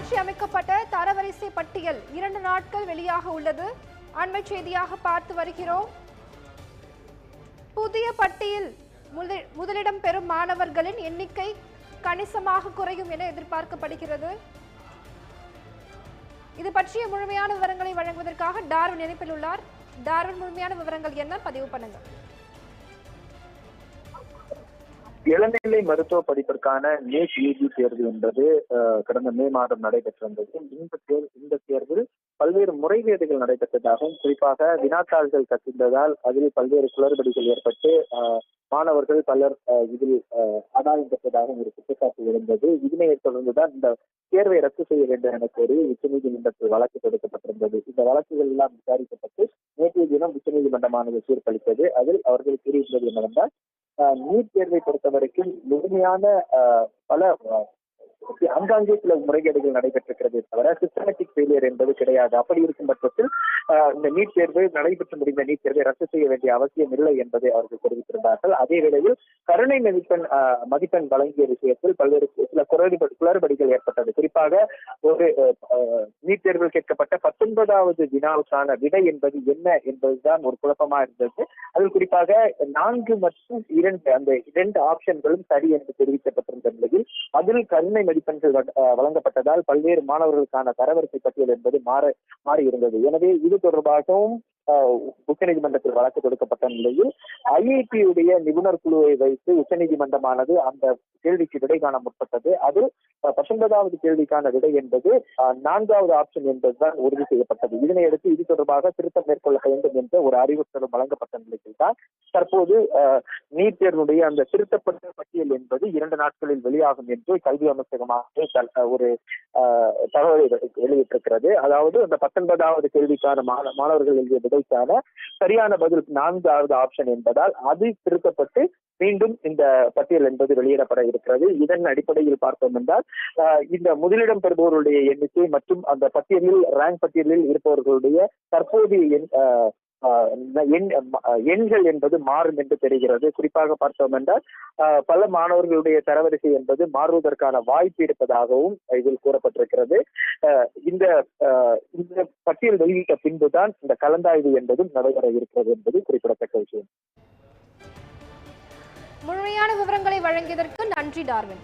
மாற்றி அமைக்கப்பட்ட தரவரிசை பட்டியல் இரண்டு நாட்கள் வெளியாக உள்ளது. அண்மை செய்தியாக பார்த்து வருகிறோம். புதிய பட்டியல் முதலிடம் பெறும் மாணவர்களின் எண்ணிக்கை கணிசமாக குறையும் என எதிர்பார்க்கப்படுகிறது. இது பற்றிய முழுமையான விவரங்களை வழங்குவதற்காக டார்வின் இணைப்பில் உள்ளார். டார்வின் முழுமையான விவரங்கள் என்ன? பதிவு பண்ணுங்கள். இளநிலை மருத்துவ படிப்பிற்கான நீட் யூஜி தேர்வு என்பது கடந்த மே மாதம் நடைபெற்றிருந்தது இந்த தேர்வு இந்த தேர்வில் பல்வேறு முறைகேடுகள் நடைபெற்றதாகவும் குறிப்பாக வினாத்தாள்கள் கசிந்ததால் அதில் பல்வேறு குளறுபடிகள் ஏற்பட்டு அஹ், மாணவர்கள் பலர் அஹ், இதில் அஹ், ஆதாயம் பெற்றதாகவும் ஒரு குற்றச்சாட்டு இருந்தது இதனை தொடர்ந்துதான் இந்த தேர்வை ரத்து செய்ய வேண்டும் என கோரி உச்சநீதிமன்றத்தில் வழக்கு தொடுக்கப்பட்டிருந்தது. இந்த வழக்குகள் எல்லாம் விசாரிக்கப்பட்டு நேற்றைய தினம் உச்சநீதிமன்றமானது தீர்ப்பளித்தது. அதில் அவர்கள் கூறியிருந்தது என்னவென்றால் நீட் தேர்வை பொறுத்த வரைக்கும் முழுமையான பல அங்காங்கே சில முறைகேடுகள் நடைபெற்றிருக்கிறது தவிர சிஸ்டமேட்டிக் ஃபெயிலியர் என்பது கிடையாது. அப்படி இருக்கும் பட்சத்தில் இந்த நீட் தேர்வு நடைபெற்று முடிந்த நீட் தேர்வை ரத்து செய்ய வேண்டிய அவசியம் இல்லை என்பதை அவர்கள் தெரிவித்திருந்தார்கள். அதே வேளையில் கருணை மதிப்பெண் ஆஹ், மதிப்பெண் வழங்கிய விஷயத்தில் பல்வேறு சில குளறுபடிகள் ஏற்பட்டது. குறிப்பாக ஒரு நீட் தேர்வில் கேட்கப்பட்ட பத்தொன்பதாவது வினாவுக்கான விடை என்பது என்ன என்பதுதான் ஒரு குழப்பமா இருந்தது. அதில் குறிப்பாக நான்கு மற்றும் இரண்டு அந்த இரண்டு ஆப்ஷன்களும் சரி என்று தெரிவிக்கப்பட்டிருந்த நிலையில் அதில் கருணை மதிப்பெண்கள் வழங்கப்பட்டதால் பல்வேறு மாணவர்களுக்கான தரவரிசை பட்டியல் என்பது மாற மாறி இருந்தது எனவே இது தொடர்பாகவும் உச்சநீதிமன்றத்தில் வழக்கு தொடுக்கப்பட்ட நிலையில் ஐஐடியுடைய நிபுணர் குழுவை வைத்து உச்சநீதிமன்றமானது அந்த கேள்விக்கு விடை காண முற்பட்டது. அதில் பத்தொன்பதாவது கேள்விக்கான விடை என்பது நான்காவது ஆப்ஷன் என்பதுதான் உறுதி செய்யப்பட்டது. இதனையடுத்து இது தொடர்பாக திருத்தம் மேற்கொள்ள வேண்டும் என்ற ஒரு அறிவுறுத்தலும் வழங்கப்பட்ட நிலையில் தான் தற்போது நீட் தேர்வுடைய அந்த திருத்தப்பட்ட பட்டியல் என்பது இரண்டு நாட்களில் வெளியாகும் என்று கல்வி அமைச்சகமாக ஒரு தகவலை வெளியிட்டிருக்கிறது. அதாவது அந்த பத்தொன்பதாவது கேள்விக்கான மாணவர்கள் எழுதிய விடைக்கான சரியான பதில் நான்காவது ஆப்ஷன் என்பதால் அது திருத்தப்பட்டு மீண்டும் இந்த பட்டியல் என்பது வெளியிடப்பட இருக்கிறது. இதன் அடிப்படையில் பார்த்தோம் என்றால் இந்த முதலிடம் பெறுபவர்களுடைய எண்ணிக்கை மற்றும் அந்த பட்டியலில் ரேங்க் பட்டியலில் இருப்பவர்களுடைய தற்போதைய எண் எண்கள் என்பது மாறும் என்று தெரிகிறது. குறிப்பாக பார்த்தோம் என்றால் பல மாணவர்களுடைய தரவரிசை என்பது மாறுவதற்கான வாய்ப்பு இருப்பதாகவும் இதில் கூறப்பட்டிருக்கிறது. இந்த இந்த பட்டியல் வெளியிட்ட பின்புதான் இந்த கலந்தாய்வு என்பதும் நடைபெற இருக்கிறது என்பது குறிப்பிடத்தக்க விஷயம். முழுமையான விவரங்களை வழங்கியதற்கு நன்றி டார்வின்.